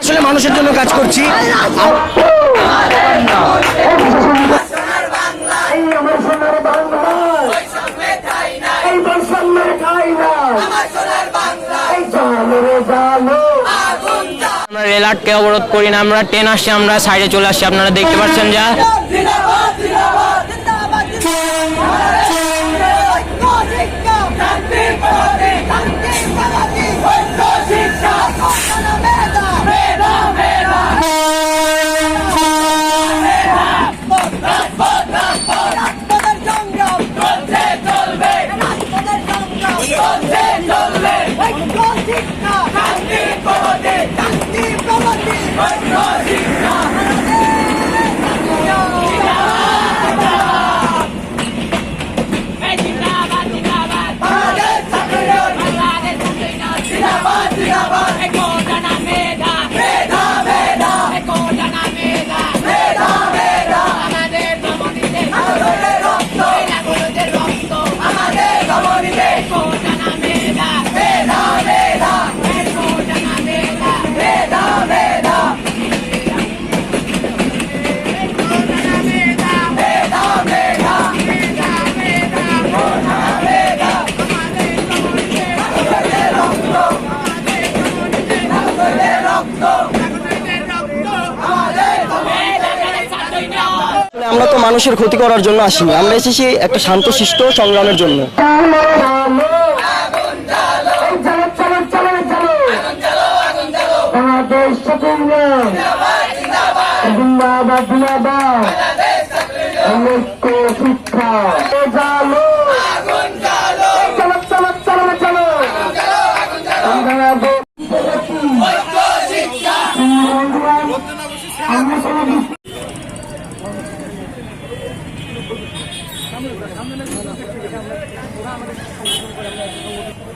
আসলে মানুষের জন্য কাজ করছি। আমরা রেল অবরোধ করি না, আমরা ট্রেন আসছি, আমরা সাইডে চলে আসছি। আপনারা দেখতে পাচ্ছেন যা। মানে আমরা তো মানুষের ক্ষতি করার জন্য আসিনি। আমরা এসেছি একটা শান্ত শিষ্ট সংগ্রামের জন্য। ওরা আমাদের সমর্থন করে আমরা